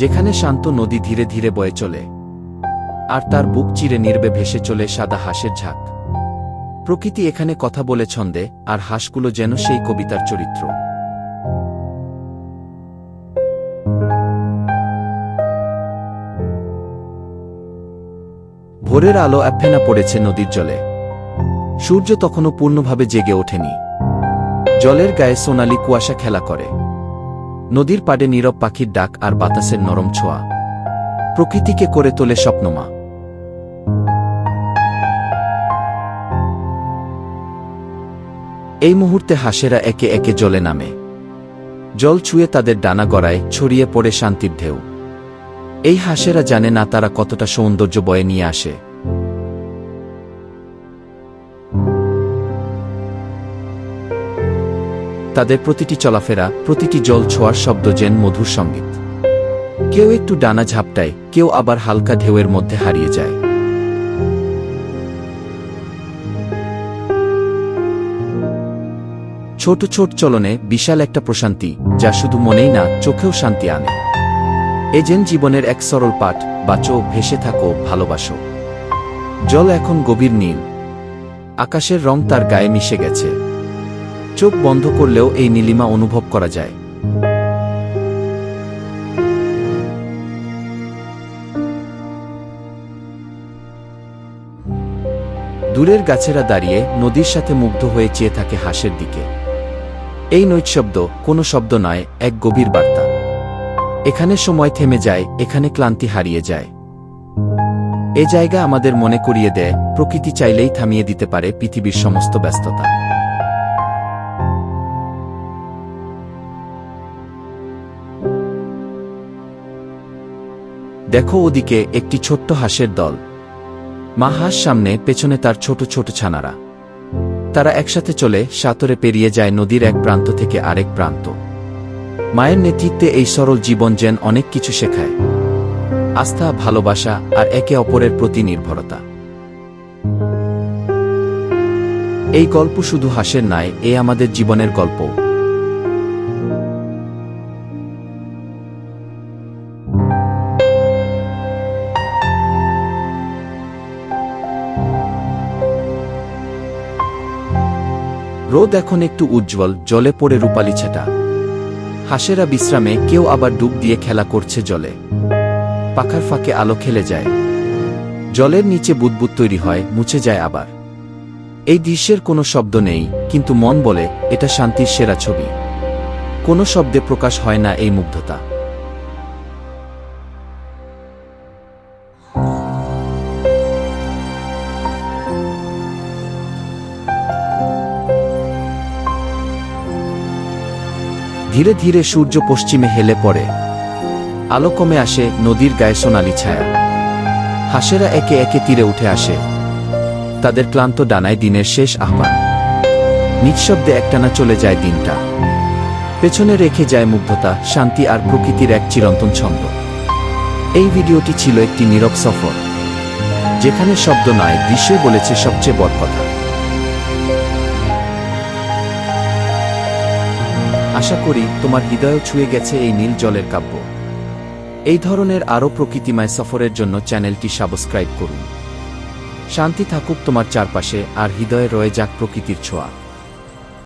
যেখানে শান্ত নদী ধীরে ধীরে বয়ে চলে। আর তার বুক চিরে নির্বে ভেসে চলে সাদা হাঁসের ঝাঁক। প্রকৃতি এখানে কথা বলে ছন্দে, আর হাঁসগুলো যেন সেই কবিতার চরিত্র। ভোরের আলো অ্যাফেনা পড়েছে নদীর জলে। সূর্য তখনও পূর্ণভাবে জেগে ওঠেনি। জলের গায়ে সোনালি কুয়াশা খেলা করে। নদীর পাড়ে নীরব পাখির ডাক আর বাতাসের নরম ছোঁয়া। প্রকৃতিকে করে তোলে স্বপ্নমা। এই মুহূর্তে হাঁসেরা একে একে জলে নামে। জল ছুঁয়ে তাদের ডানা গড়ায় ছড়িয়ে পড়ে শান্তির ঢেউ। এই হাসেরা জানে না তারা কতটা সৌন্দর্য বয়ে নিয়ে আসে। তাদের প্রতিটি চলাফেরা, প্রতিটি জল ছোঁয়ার শব্দ যেন মধুর সংগীত। কেউ একটু ডানা ঝাপটায়, কেউ আবার হালকা ঢেউয়ের মধ্যে হারিয়ে যায়। ছোট ছোট চলনে বিশাল একটা প্রশান্তি, যা শুধু মনেই না, চোখেও শান্তি আনে। এ যেন জীবনের এক সরল পাঠ বাঁচো ভেসে থাকো, ভালোবাসো। জল এখন গভীর নীল। আকাশের রং তার গায়ে মিশে গেছে। চোখ বন্ধ করলেও এই নীলিমা অনুভব করা যায়। দূরের গাছেরা দাঁড়িয়ে নদীর সাথে মুগ্ধ হয়ে চেয়ে থাকে হাঁসের দিকে। এই নৈশব্দ কোনো শব্দ নয়, এক গভীর বার্তা। এখানে সময় থেমে যায়, এখানে ক্লান্তি হারিয়ে যায়। এ জায়গা আমাদের মনে করিয়ে দেয়, প্রকৃতি চাইলেই থামিয়ে দিতে পারে পৃথিবীর সমস্ত ব্যস্ততা। দেখো ওদিকে একটি ছোট্ট হাঁসের দল। মা হাঁস সামনে, পেছনে তার ছোট ছোট ছানারা। তারা একসাথে চলে সাঁতরে পেরিয়ে যায় নদীর এক প্রান্ত থেকে আরেক প্রান্ত। মায়ের নেতৃত্বে এই সরল জীবন যেন অনেক কিছু শেখায়। আস্থা, ভালোবাসা আর একে অপরের প্রতি নির্ভরতা। এই গল্প শুধু হাসের নয়, এ আমাদের জীবনের গল্প রোদ এখন একটু উজ্জ্বল, জলে পড়ে রূপালি ছেটা। হাঁসেরা বিশ্রামে কেউ আবার ডুব দিয়ে খেলা করছে জলে। পাখার ফাঁকে আলো খেলে যায়। জলের নিচে বুদবুদ তৈরি হয়, মুছে যায় আবার। এই দৃশ্যের কোনো শব্দ নেই, কিন্তু মন বলে, এটা শান্তির সেরা ছবি। কোনো শব্দে প্রকাশ হয় না এই মুগ্ধতা। ধীরে ধীরে সূর্য পশ্চিমে হেলে পড়ে। আলো কমে আসে নদীর গায়ে সোনালি ছায়া। হাঁসেরা একে একে তীরে উঠে আসে। তাদের ক্লান্ত ডানায় দিনের শেষ আহ্বান। নিঃশব্দে একটানা চলে যায় দিনটা। পেছনে রেখে যায় মুগ্ধতা, শান্তি আর প্রকৃতির এক চিরন্তন ছন্দ। এই ভিডিওটি ছিল একটি নীরব সফর, যেখানে শব্দ নয়, দৃশ্যই বলেছে সবচেয়ে বড় কথা। আশা করি তোমার হৃদয় ছুঁয়ে গেছে এই নীল জলের কাব্য। এই ধরনের আরও প্রকৃতিময় সফরের জন্য চ্যানেলটি সাবস্ক্রাইব করুন। শান্তি থাকুক তোমার চারপাশে, আর হৃদয়ে রয়ে যাক প্রকৃতির ছোঁয়া।